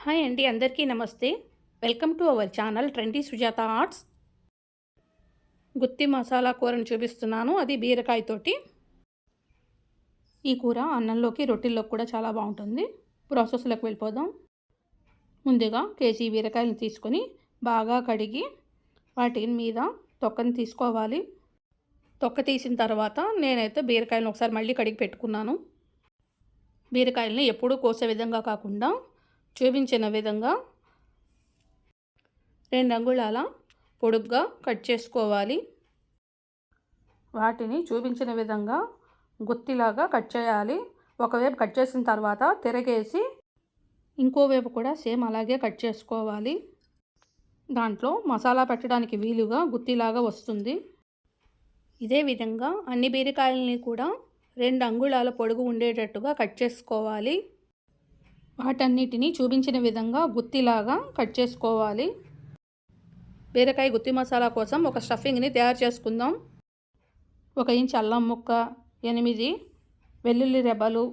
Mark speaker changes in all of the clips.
Speaker 1: Hi అండి అందరికీ నమస్తే. Welcome to our channel trendy Sujatha arts. గుత్తి మసాలా కూరను చూపిస్తున్నాను అది బీరకాయతోటి ఈ కూర అన్నంలోకి రొట్టెల్లోకి కూడా చాలా బాగుంటుంది. ప్రాసెస్లోకి వెళ్ళిపోదాం. ముందుగా కేజీ బీరకాయలను తీసుకొని బాగా కడిగి వాటి మీద తొక్కని తీసుకోవాలి. తొక్క తీసిన తర్వాత నేనైతే బీరకాయలను ఒకసారి మళ్ళీ కడిగి పెట్టుకున్నాను. బీరకాయలని ఎప్పుడూ కోసే విధంగా కాకుండా చూపించిన విధంగా రెండు అంగుళాల పొడుగ్గా కట్ చేసుకోవాలి. వాటిని చూపించిన విధంగా గుత్తిలాగా కట్ చేయాలి. ఒకవైపు కట్ చేసిన తర్వాత తిరగేసి ఇంకోవైపు కూడా సేమ్ అలాగే కట్ చేసుకోవాలి. దాంట్లో మసాలా పెట్టడానికి వీలుగా గుత్తిలాగా వస్తుంది. ఇదే విధంగా అన్ని బీరకాయలని కూడా రెండు అంగుళాల పొడుగు ఉండేటట్టుగా కట్ చేసుకోవాలి. వాటన్నిటిని చూపించిన విధంగా గుత్తిలాగా కట్ చేసుకోవాలి. బీరకాయ గుత్తి మసాలా కోసం ఒక స్టఫింగ్ని తయారు చేసుకుందాం. ఒక ఇంచ్ అల్లం ముక్క ఎనిమిది వెల్లుల్లి రెబ్బలు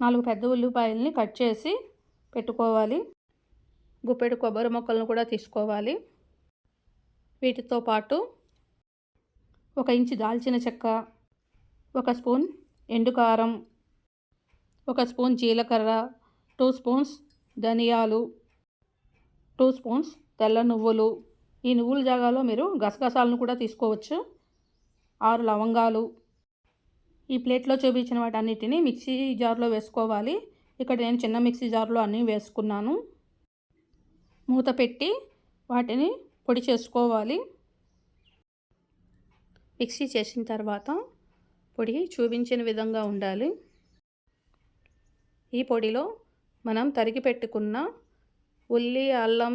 Speaker 1: నాలుగు పెద్ద ఉల్లిపాయలని కట్ చేసి పెట్టుకోవాలి. గుప్పెడు కొబ్బరి ముక్కలను కూడా తీసుకోవాలి. వీటితో పాటు ఒక ఇంచు దాల్చిన చెక్క ఒక స్పూన్ ఎండు కారం ఒక స్పూన్ జీలకర్ర టూ స్పూన్స్ ధనియాలు టూ స్పూన్స్ తెల్ల నువ్వులు. ఈ నువ్వుల జాగాలో మీరు గసగసాలను కూడా తీసుకోవచ్చు. ఆరు లవంగాలు. ఈ ప్లేట్లో చూపించిన వాటన్నిటిని మిక్సీ జార్లో వేసుకోవాలి. ఇక్కడ నేను చిన్న మిక్సీ జార్లో అన్నీ వేసుకున్నాను. మూత పెట్టి వాటిని పొడి చేసుకోవాలి. మిక్సీ చేసిన తర్వాత పొడి చూపించిన విధంగా ఉండాలి. ఈ పొడిలో మనం తరిగి పెట్టుకున్న ఉల్లి అల్లం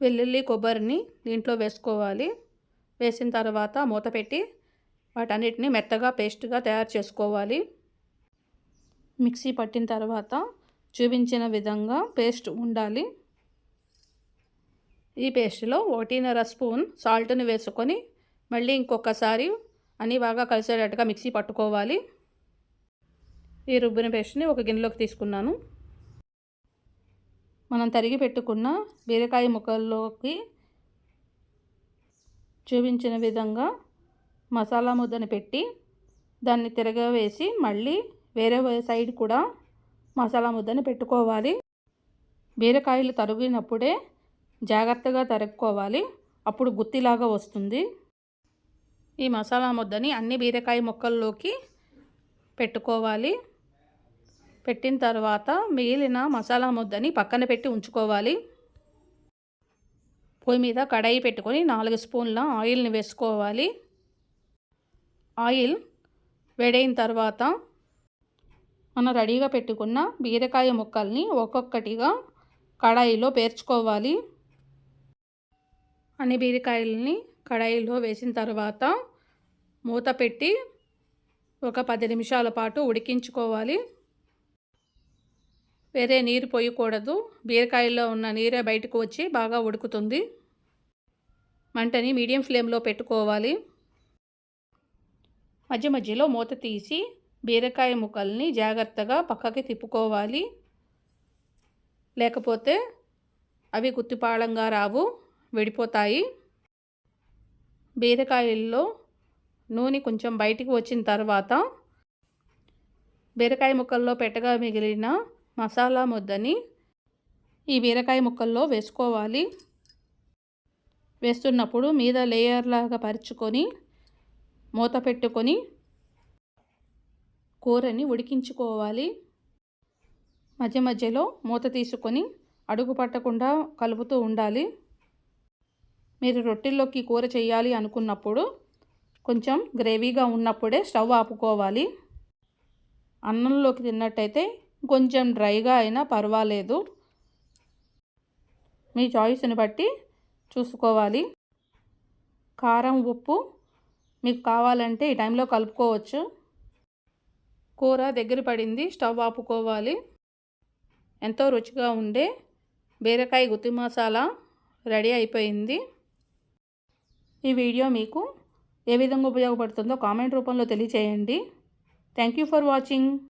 Speaker 1: వెల్లుల్లి కొబ్బరిని దీంట్లో వేసుకోవాలి. వేసిన తర్వాత మూత పెట్టి వాటన్నిటిని మెత్తగా పేస్ట్గా తయారు చేసుకోవాలి. మిక్సీ పట్టిన తర్వాత చూపించిన విధంగా పేస్ట్ ఉండాలి. ఈ పేస్ట్లో ఒకటిన్నర స్పూన్ సాల్ట్ని వేసుకొని మళ్ళీ ఇంకొకసారి అన్నీ బాగా కలిసేటట్టుగా మిక్సీ పట్టుకోవాలి. ఈ రుబ్బిన పేస్ట్ని ఒక గిన్నెలోకి తీసుకున్నాను. మనం తరిగి పెట్టుకున్న బీరకాయ ముక్కల్లోకి చూపించిన విధంగా మసాలా ముద్దను పెట్టి దాన్ని తిరగవేసి మళ్ళీ వేరే సైడ్ కూడా మసాలా ముద్దని పెట్టుకోవాలి. బీరకాయలు తరిగినప్పుడే జాగ్రత్తగా తరుక్కోవాలి. అప్పుడు గుత్తిలాగా వస్తుంది. ఈ మసాలా ముద్దని అన్ని బీరకాయ ముక్కల్లోకి పెట్టుకోవాలి. పెట్టిన తర్వాత మిగిలిన మసాలా ముద్దని పక్కన పెట్టి ఉంచుకోవాలి. పొయ్యి మీద కడాయి పెట్టుకొని నాలుగు స్పూన్ల ఆయిల్ని వేసుకోవాలి. ఆయిల్ వేడైన తర్వాత మనం రెడీగా పెట్టుకున్న బీరకాయ ముక్కల్ని ఒక్కొక్కటిగా కడాయిలో పేర్చుకోవాలి. అన్ని బీరకాయలని కడాయిలో వేసిన తర్వాత మూత పెట్టి ఒక పది నిమిషాల పాటు ఉడికించుకోవాలి. వేరే నీరు పోయకూడదు. బీరకాయల్లో ఉన్న నీరే బయటకు వచ్చి బాగా ఉడుకుతుంది. మంటని మీడియం ఫ్లేమ్లో పెట్టుకోవాలి. మధ్య మధ్యలో మూత తీసి బీరకాయ ముక్కల్ని జాగ్రత్తగా పక్కకి తిప్పుకోవాలి. లేకపోతే అవి గుత్తిపాళంగా రావు విడిపోతాయి. బీరకాయల్లో నూనె కొంచెం బయటికి వచ్చిన తర్వాత బీరకాయ ముక్కల్లో పెట్టగా మిగిలిన మసాలా ముద్దని ఈ బీరకాయ ముక్కల్లో వేసుకోవాలి. వేస్తున్నప్పుడు మీద లేయర్ లాగా పరుచుకొని మూత పెట్టుకొని కూరని ఉడికించుకోవాలి. మధ్య మధ్యలో మూత తీసుకొని అడుగు పట్టకుండా కలుపుతూ ఉండాలి. మీరు రొట్టెల్లోకి కూర చేయాలి అనుకున్నప్పుడు కొంచెం గ్రేవీగా ఉన్నప్పుడే స్టవ్ ఆపుకోవాలి. అన్నంలోకి తిన్నట్టయితే కొంచెం డ్రైగా అయినా పర్వాలేదు. మీ చాయిస్ని బట్టి చూసుకోవాలి. కారం ఉప్పు మీకు కావాలంటే ఈ టైంలో కలుపుకోవచ్చు. కూర దగ్గర పడింది స్టవ్ ఆపుకోవాలి. ఎంతో రుచిగా ఉండే బీరకాయ గుత్తి మసాలా రెడీ అయిపోయింది. ఈ వీడియో మీకు ఏ విధంగా ఉపయోగపడుతుందో కామెంట్ రూపంలో తెలియచేయండి. Thank you for watching.